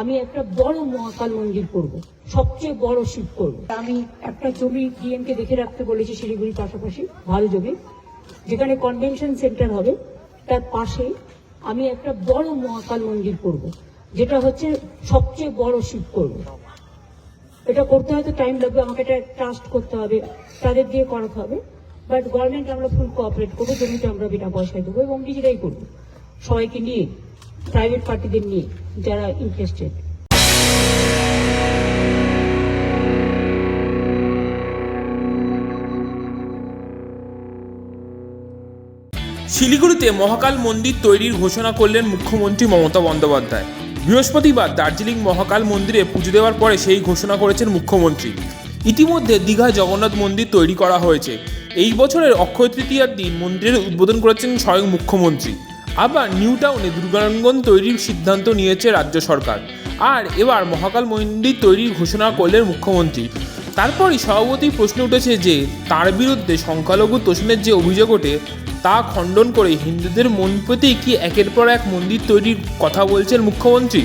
আমি একটা বড় মহাকাল মন্দির করব, সবচেয়ে বড় শিব করব। আমি একটা জমি ডিএমকে দেখে রাখতে বলেছি শিলিগুড়ির পাশাপাশি, ভালো জমি, যেখানে কনভেনশন সেন্টার হবে, তার পাশে আমি একটা বড় মহাকাল মন্দির করব, যেটা হচ্ছে সবচেয়ে বড় শিব করব। এটা করতে হয়তো টাইম লাগবে, আমাকে এটা ট্রাস্ট করতে হবে, তাদের দিয়ে করাতে হবে বাট গভর্নমেন্ট আমরা ফুল কোঅপারেট করব, জমিটা আমরা বিনা পয়সায় দেবো এবং নিজেরাই করব। সবাইকে নিয়ে প্রাইভেট পার্টিদের নিয়ে যারা ইন্টারেস্টেড শিলিগুড়িতে মহাকাল মন্দির তৈরির ঘোষণা করলেন মুখ্যমন্ত্রী মমতা বন্দ্যোপাধ্যায়। বৃহস্পতিবার দার্জিলিং মহাকাল মন্দিরে পুজো দেওয়ার পরে সেই ঘোষণা করেছেন মুখ্যমন্ত্রী। ইতিমধ্যে দীঘায় জগন্নাথ মন্দির তৈরি করা হয়েছে। এই বছরের অক্ষয় তৃতীয়ার দিন মন্দিরের উদ্বোধন করেছেন স্বয়ং মুখ্যমন্ত্রী। আবার নিউ টাউনে দুর্গাঙ্গন তৈরির সিদ্ধান্ত নিয়েছে রাজ্য সরকার। আর এবার মহাকাল মন্দির তৈরির ঘোষণা করলেন মুখ্যমন্ত্রী। তারপরই সভাপতি প্রশ্ন উঠেছে যে, তার বিরুদ্ধে সংখ্যালঘু তোষণের যে অভিযোগ ওঠে, তা খণ্ডন করে হিন্দুদের মন প্রতি কি একের পর এক মন্দির তৈরির কথা বলছেন মুখ্যমন্ত্রী?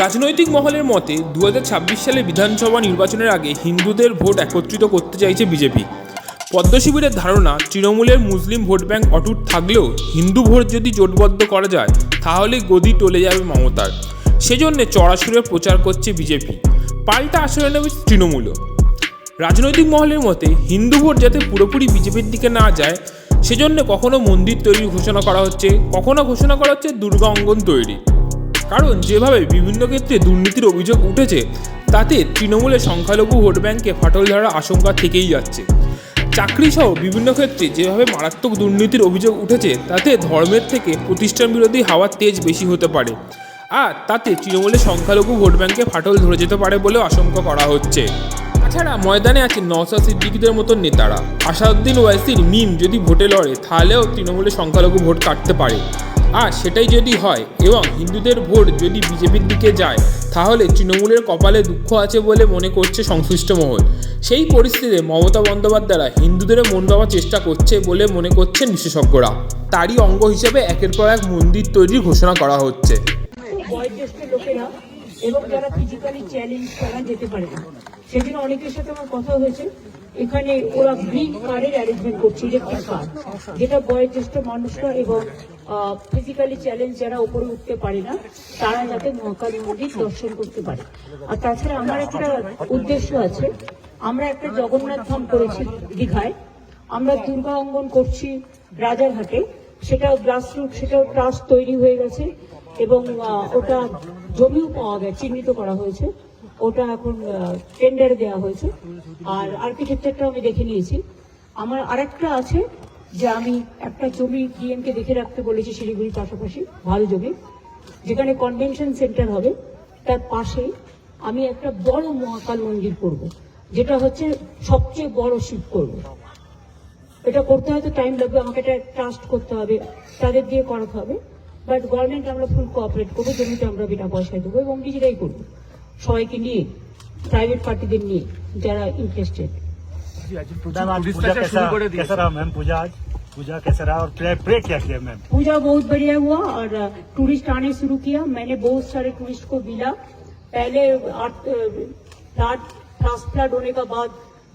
রাজনৈতিক মহলের মতে দু হাজার ছাব্বিশ সালে বিধানসভা নির্বাচনের আগে হিন্দুদের ভোট একত্রিত করতে চাইছে বিজেপি। পদ্ম শিবিরের ধারণা, তৃণমূলের মুসলিম ভোট ব্যাংক অটুট থাকলেও হিন্দু ভোট যদি জোটবদ্ধ করা যায়, তাহলে গদি টলে যাবে মমতার। সেজন্যে চড়াশুরে প্রচার করছে বিজেপি। পাল্টা আসরে নেবে তৃণমূলও রাজনৈতিক মহলের মতে, হিন্দু ভোট যাতে পুরোপুরি বিজেপির দিকে না যায়, সেজন্য কখনো মন্দির তৈরির ঘোষণা করা হচ্ছে, কখনো ঘোষণা করা হচ্ছে দুর্গা অঙ্গন তৈরি। কারণ যেভাবে বিভিন্ন ক্ষেত্রে দুর্নীতির অভিযোগ উঠেছে, তাতে তৃণমূলের সংখ্যালঘু ভোট ব্যাংকে ফাটল ধরার আশঙ্কা থেকেই যাচ্ছে। চাকরি সহ বিভিন্ন ক্ষেত্রে যেভাবে মারাত্মক দুর্নীতির অভিযোগ উঠেছে, তাতে ধর্মের থেকে প্রতিষ্ঠান বিরোধী হাওয়ার তেজ বেশি হতে পারে। আর তাতে তৃণমূলের সংখ্যালঘু ভোট ব্যাংকে ফাটল ধরে যেতে পারে বলেও আশঙ্কা করা হচ্ছে। তাছাড়া ময়দানে আছে নওসা সিদ্দিকিদের মতন নেতারা। আসাদুদ্দিন ওয়াইসির মিম যদি ভোটে লড়ে, তাহলেও তৃণমূলের সংখ্যালঘু ভোট কাটতে পারে। আর সেটাই যদি হয় এবং হিন্দুদের ভোট যদি বিজেপির দিকে যায়, তাহলে তৃণমূলের কপালে দুঃখ আছে বলে মনে করছে সংশ্লিষ্ট মহল। সেই পরিস্থিতিতে মমতা বন্দ্যোপাধ্যায়রা হিন্দুদের মন দেওয়ার চেষ্টা করছে বলে মনে করছেন বিশেষজ্ঞরা। তারই অঙ্গ হিসেবে একের পর এক মন্দির তৈরির ঘোষণা করা হচ্ছে। এবং যারা ফিজিক্যালি চ্যালেঞ্জ তারা যেতে পারে না। সেজন্য অনেকের সাথে আমার কথা হয়েছে। এখানে ওরা গ্রিন কার্ডের অ্যারেঞ্জমেন্ট করছে ইলেকট্রিক কার্ড যেটা বয়োজ্যেষ্ঠ মানুষরা এবং ফিজিক্যালি চ্যালেঞ্জ যারা উপরে উঠতে পারে না, তারা যাতে মহাকালী মন্দির দর্শন করতে পারে। আর তাছাড়া আমার একটা উদ্দেশ্য আছে। আমরা একটা জগন্নাথ ধাম করেছি দীঘায়। আমরা দুর্গা অঙ্গন করছি রাজারহাটে সেটা গ্রাসরুট সেটাও ট্রাস্ট তৈরি হয়ে গেছে এবং ওটা জমিও পাওয়া গেছে, চিহ্নিত করা হয়েছে। ওটা এখন টেন্ডারে দেওয়া হয়েছে। আর আর্কিটেকচারটা আমি দেখে নিয়েছি। আমার আরেকটা আছে যে আমি একটা জমি ডিএমকে দেখে রাখতে বলেছি শিলিগুড়ির পাশাপাশি, ভালো জমি, যেখানে কনভেনশন সেন্টার হবে। তার পাশে আমি একটা বড় মহাকাল মন্দির করব, যেটা হচ্ছে সবচেয়ে বড় শিব করব। এটা করতে হয়তো টাইম লাগবে, আমাকে এটা ট্রাস্ট করতে হবে, তাদের দিয়ে করাতে হবে। বাট গভর্নমেন্ট আমরা ফুল কোঅপারেট করব, জমিটা আমরা বিনা পয়সায় দেবো এবং নিজেরাই করব। সবাইকে নিয়ে প্রাইভেট পার্টিদের নিয়ে যারা ইন্টারেস্টেড मैम आज पूजा कैसा कैसा रहा मैम पूजा आज पूजा कैसे रहा और प्रे प्रे क्या किया मैम पूजा बहुत बढ़िया हुआ और टूरिस्ट आने शुरू किया मैंने बहुत सारे टूरिस्ट को मिला पहले फ्लड फ्लड होने का बाद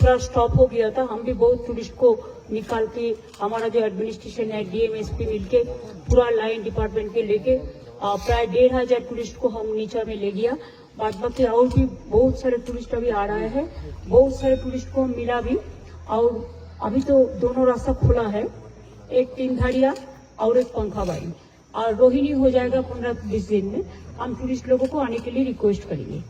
थोड़ा स्टॉप हो गया था हम भी बहुत टूरिस्ट को निकाल के हमारा जो एडमिनिस्ट्रेशन है डीएमएसपी मिलके पूरा लाइन डिपार्टमेंट के लेके अ, प्राय डेढ़ हजार टूरिस्ट को हम नीचा में ले गया बाद बाकी और भी बहुत सारे टूरिस्ट अभी आ रहे हैं। बहुत सारे टूरिस्ट को मिला भी। और अभी तो दोनों रास्ता खुला है। एक तीन धारिया और एक पंखा बाड़ी और रोहिणी हो जाएगा पंद्रह बीस दिन में। हम टूरिस्ट लोगों को आने के लिए रिक्वेस्ट करेंगे।